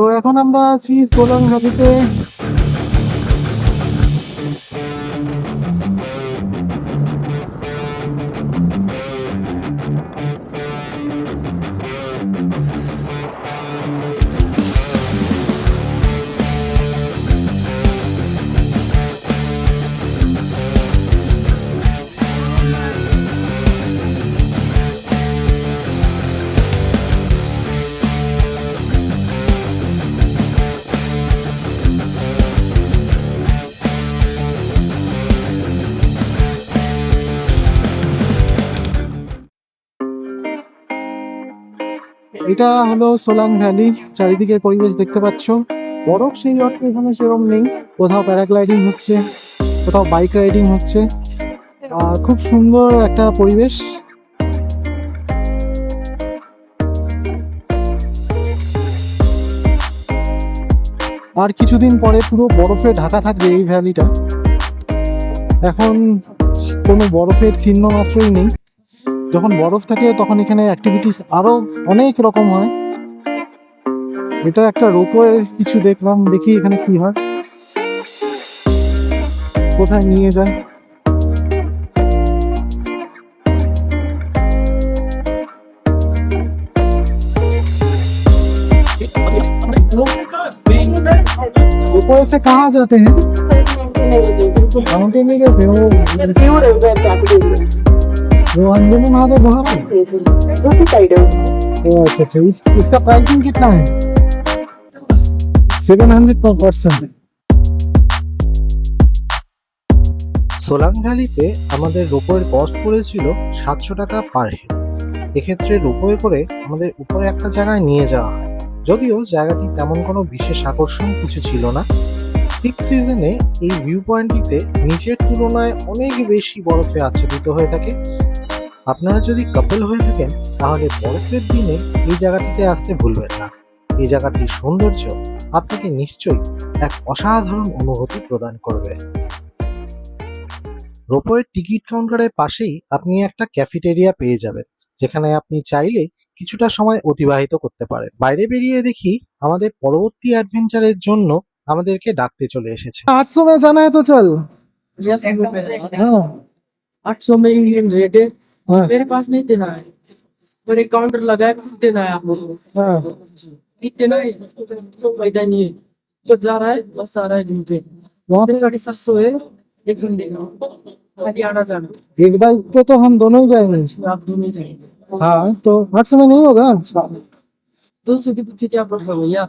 তো এখন আমরা আছি সোলাং ঘাটিতে এটা হলো সোলাং ভ্যালি, চারিদিকের পরিবেশ দেখতে পাচ্ছ। বরফ সেই অর্থে এখানে সেরকম নেই, কোথাও প্যারাগ্লাইডিং হচ্ছে, কোথাও বাইক রাইডিং হচ্ছে। খুব সুন্দর একটা পরিবেশ। আর কিছুদিন পরে পুরো বরফে ঢাকা থাকবে এই ভ্যালিটা। এখন কোনো বরফের চিহ্ন মাত্রই নেই। যখন বরফ থাকে তখন এখানে অ্যাক্টিভিটিস আরো অনেক রকম হয় এটা একটা রোপওয়ে কিছু দেখলাম দেখি এখানে কি হয় কোথায় নিয়ে যায় रोपवे से कहाँ जाते हैं माउंटेन एरिया पे वो वो अंजनी महादेव वहाँ पे ओ अच्छा अच्छा इस- इसका प्राइसिंग कितना है seven hundred per person Solang ভ্যালিতে আমাদের রোপওয়ের কস্ট পড়েছিল সাতশো টাকা পার হেড এক্ষেত্রে রোপওয়ে করে আমাদের উপরে একটা জায়গায় নিয়ে যাওয়া হয় যদিও জায়গাটি তেমন কোনো বিশেষ আকর্ষণ কিছু ছিল না পিক সিজনে এই ভিউ পয়েন্টটিতে নিচের তুলনায় অনেক বেশি বরফে আচ্ছাদিত হয়ে থাকে আপনারা যদি কাপল হয়ে থাকেন তাহলে বরফের দিনে এই জায়গাটিতে আসতে ভুলবেন না। এই জায়গাটির সৌন্দর্য আপনাকে নিশ্চয়ই এক অসাধারণ অনুভূতি প্রদান করবে। রোপোয়ের টিকিট কাউন্টারের পাশেই আপনি একটা ক্যাফেটেরিয়া পেয়ে যাবেন যেখানে আপনি চাইলে কিছুটা সময় অতিবাহিত করতে পারেন। বাইরে বেরিয়ে দেখি আমাদের পরবর্তী অ্যাডভেঞ্চারের জন্য আমাদেরকে ডাকতে চলে এসেছে। আটশো মে জানা তো চল। হ্যাঁ। আটশো মে ইন্ডিয়ান রেটে है। मेरे पास नहीं देना है। पर एक काउंटर लगा है खुद देना है आपको। हाँ। नहीं देना है तो फ़ायदा नहीं है। तो जा रहा है बस आ रहा है घूम पे वहाँ पे साढ़े सात सौ है एक घंटे का। खाली आना जाना। एक बाइक पे तो हम दोनों ही जाएँगे। आप दोनों ही जाएँगे। हाँ तो आठ सौ में नहीं होगा? दो सौ के पीछे क्या पड़ा भैया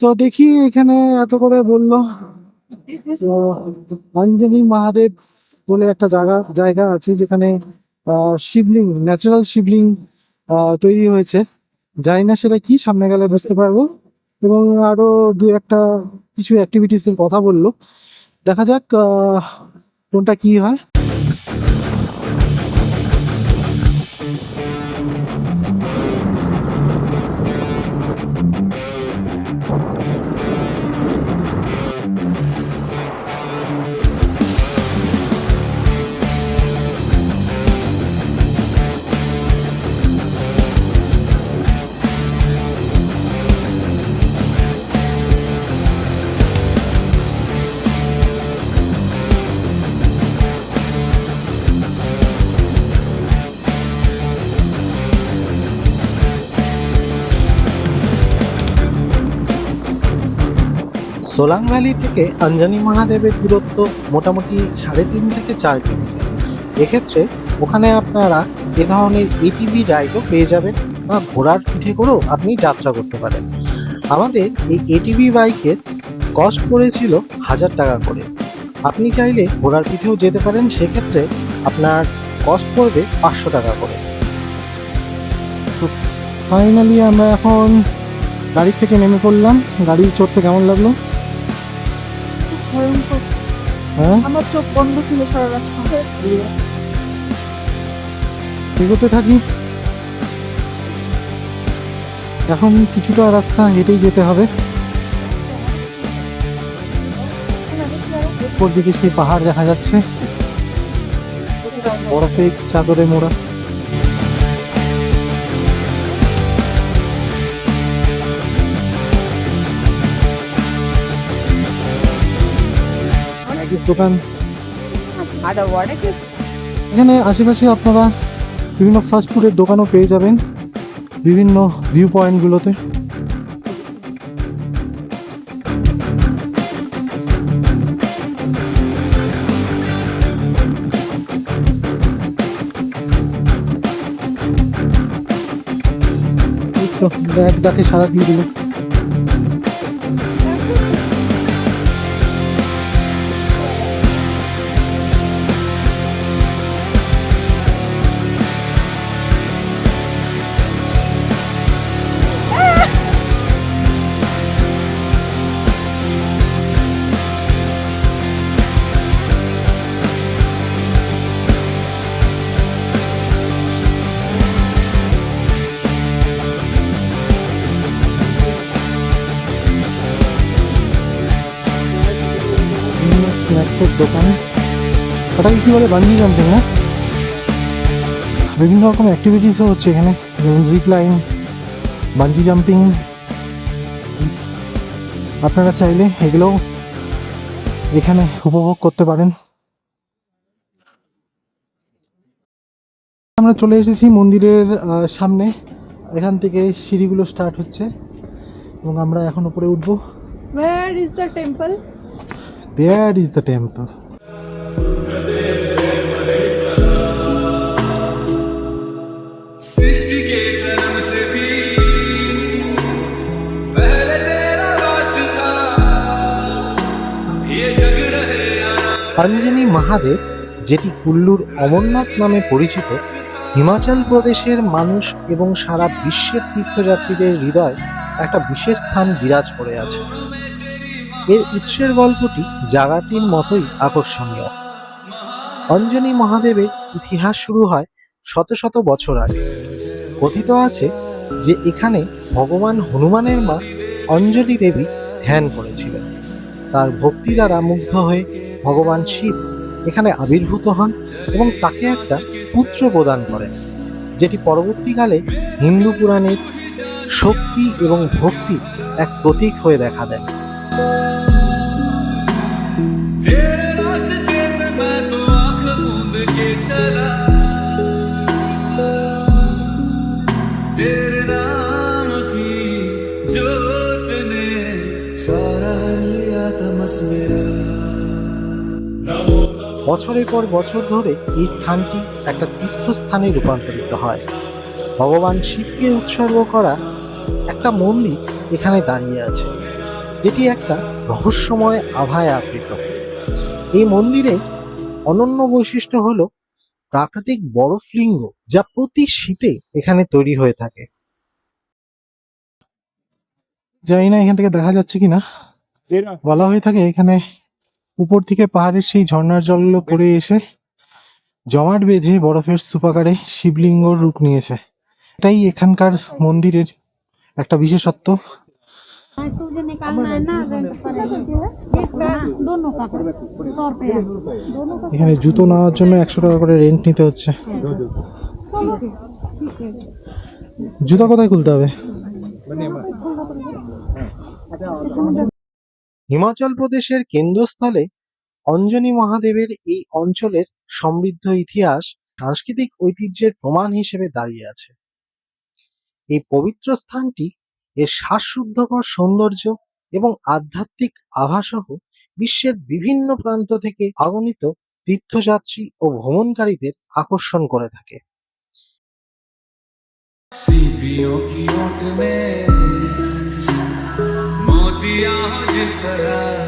তো দেখি এখানে এত করে বলল। অঞ্জলি মহাদেব বলে একটা জায়গা জায়গা আছে যেখানে শিবলিং ন্যাচারাল শিবলিং তৈরি হয়েছে। জানি না সেটা কি, সামনে গেলে বুঝতে পারব। এবং আরও দু একটা কিছু অ্যাক্টিভিটিস এর কথা বলল। দেখা যাক কোনটা কি হয়। সোলাং ভ্যালি থেকে আঞ্জানি মহাদেবের দূরত্ব মোটামুটি সাড়ে তিন থেকে চার কিলোমিটার। এক্ষেত্রে ওখানে আপনারা এ ধরনের এটিভি রাইডও পেয়ে যাবেন বা ঘোড়ার পিঠে করেও আপনি যাত্রা করতে পারেন। আমাদের এই এটিভি বাইকের কস্ট পড়েছিল হাজার টাকা করে। আপনি চাইলে ঘোড়ার পিঠেও যেতে পারেন, সেক্ষেত্রে আপনার কস্ট পড়বে পাঁচশো টাকা করে। ফাইনালি আমরা এখন গাড়ি থেকে নেমে পড়লাম। গাড়ি চড়তে কেমন লাগল? ভয়ঙ্কর। হ্যাঁ? আমার চোখ বন্ধ ছিল সারা রাস্তা এগোতে থাকি। এখন কিছুটা রাস্তা হেঁটেই যেতে হবে। উপর দিকে সেই পাহাড় দেখা যাচ্ছে। বরফে চাদরে মোড়া। দোকান। এখানে আশেপাশে আপনারা বিভিন্ন ফাস্ট ফুডের দোকানও পেয়ে যাবেন বিভিন্ন ভিউ পয়েন্টগুলোতে তো ব্যাগ ডাকে সারা দিয়ে দিল। স্ন্যাক্সের দোকান। ওটাকে কি বলে? বাঞ্জি জাম্পিং না? বিভিন্ন রকম অ্যাক্টিভিটিসও হচ্ছে এখানে। যেমন জিপ লাইন বাঞ্জি জাম্পিং আপনারা চাইলে এগুলোও এখানে উপভোগ করতে পারেন। আমরা চলে এসেছি মন্দিরের সামনে। এখান থেকে সিঁড়িগুলো স্টার্ট হচ্ছে। এবং আমরা এখন উপরে উঠবো। Where? there is the temple. পাঞ্জিনী Mahadev, যেটি কুল্লুর অমরনাথ নামে পরিচিত, হিমাচল প্রদেশের মানুষ এবং সারা বিশ্বের তীর্থযাত্রীদের হৃদয় একটা বিশেষ স্থান বিরাজ করে আছে এর উৎসের গল্পটি জাগাটির মতোই আকর্ষণীয়। অঞ্জনী মহাদেবের ইতিহাস শুরু হয় শত শত বছর আগে। কথিত আছে যে এখানে ভগবান হনুমানের মা অঞ্জলি দেবী ধ্যান করেছিলেন। তার ভক্তি দ্বারা মুগ্ধ হয়ে ভগবান শিব এখানে আবির্ভূত হন এবং তাকে একটা পুত্র প্রদান করেন, যেটি পরবর্তীকালে হিন্দু পুরাণের শক্তি এবং ভক্তির এক প্রতীক হয়ে দেখা দেয়। বছরের পর বছর ধরে এই স্থানটি একটা তীর্থস্থানে রূপান্তরিত হয়। ভগবান শিবকে উৎসর্গ করা একটা মন্দির এখানে দাঁড়িয়ে আছে। যেটি একটা রহস্যময় আভায় আবৃত। এই মন্দিরে অনন্য বৈশিষ্ট্য হলো প্রাকৃতিক বরফ লিঙ্গ যা প্রতি শীতে এখানে তৈরি হয়ে থাকে। জানি না এখান থেকে দেখা যাচ্ছে কিনা। বলা হয়ে থাকে এখানে উপর থেকে পাহাড়ের সেই ঝর্ণার জলগুলো পড়ে এসে জমাট বেঁধে বরফের স্তূপাকারে শিবলিঙ্গর রূপ নিয়েছে। এটাই এখানকার মন্দিরের একটা বিশেষত্ব। पैसों जो निकालना है ना रेंट पर इसका दोनों का सौ रुपया दोनों का এখানে জুতো নেওয়ার জন্য একশো টাকা করে রেন্ট নিতে হচ্ছে জুতা কোথায় খুলতে হবে হিমাচল প্রদেশের কেন্দ্রস্থলে অঞ্জনী মহাদেবের এই অঞ্চলের সমৃদ্ধ ইতিহাস সাংস্কৃতিক ঐতিহ্যের প্রমাণ হিসেবে দাঁড়িয়ে আছে এই পবিত্র স্থানটি এর শ্বাসরুদ্ধকর সৌন্দর্য এবং আধ্যাত্মিক আভাসহ বিশ্বের বিভিন্ন প্রান্ত থেকে আগমিত তীর্থযাত্রী ও ভ্রমণকারীদের আকর্ষণ করে থাকে सीपियों की ओट में मोतिया हो जिस तरह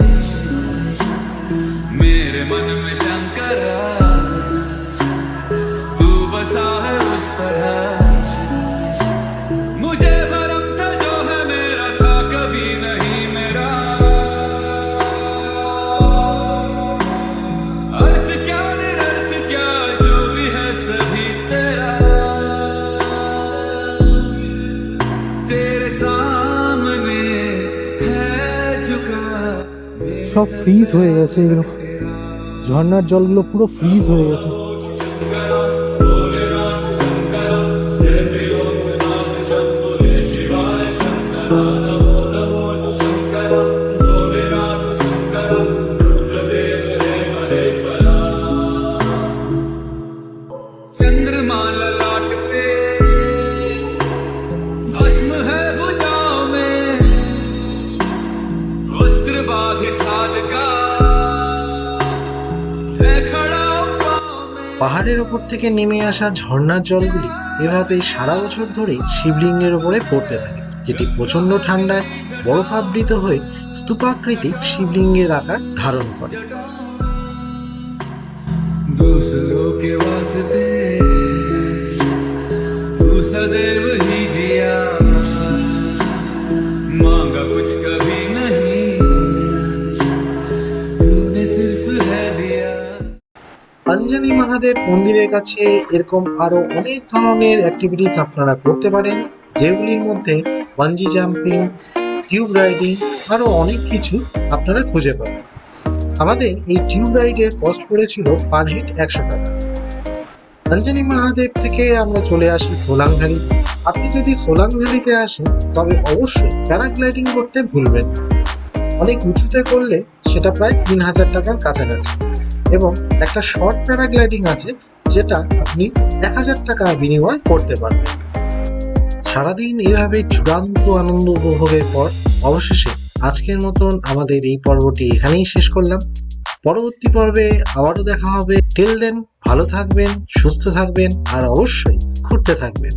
সব ফ্রিজ হয়ে গেছে এগুলো। ঝর্নার জলগুলো পুরো ফ্রিজ হয়ে গেছে। পাহাড়ের ওপর থেকে নেমে আসা ঝর্ণার জলগুলি এভাবেই সারা বছর ধরেই শিবলিঙ্গের উপরে পড়তে থাকে যেটি প্রচণ্ড ঠান্ডায় বরফাবৃত হয়ে স্তূপাকৃতিক শিবলিঙ্গের আকার ধারণ করে दूसरों के वास्ते तू सदैव মহাদেব মন্দিরের কাছে এরকম আরও অনেক ধরনের অ্যাক্টিভিটিস আপনারা করতে পারেন। যেগুলির মধ্যে বাঞ্জি জাম্পিং টিউব রাইডিং আরও অনেক কিছু আপনারা খুঁজে পাবেন। আমাদের এই টিউব রাইডের কস্ট পড়েছিল পার হেড একশো টাকা। অঞ্জনি মহাদেব থেকে আমরা চলে আসি সোলাং ভ্যালি আপনি যদি সোলাং ভ্যালিতে আসেন, তবে অবশ্যই প্যারাগ্লাইডিং করতে ভুলবেন। অনেক উঁচুতে করলে সেটা প্রায় তিন হাজার টাকার কাছাকাছি। এবং একটা শর্ট প্যারাগ্লাইডিং আছে যেটা আপনি এক হাজার টাকা বিনিময় করতে পারবেন। সারাদিন এইভাবে চূড়ান্ত আনন্দ উপভোগের পর অবশেষে আজকের মতন আমাদের এই পর্বটি এখানেই শেষ করলাম। পরবর্তী পর্বে আবারও দেখা হবে। টেল দেন ভালো থাকবেন, সুস্থ থাকবেন, আর অবশ্যই ঘুরতে থাকবেন।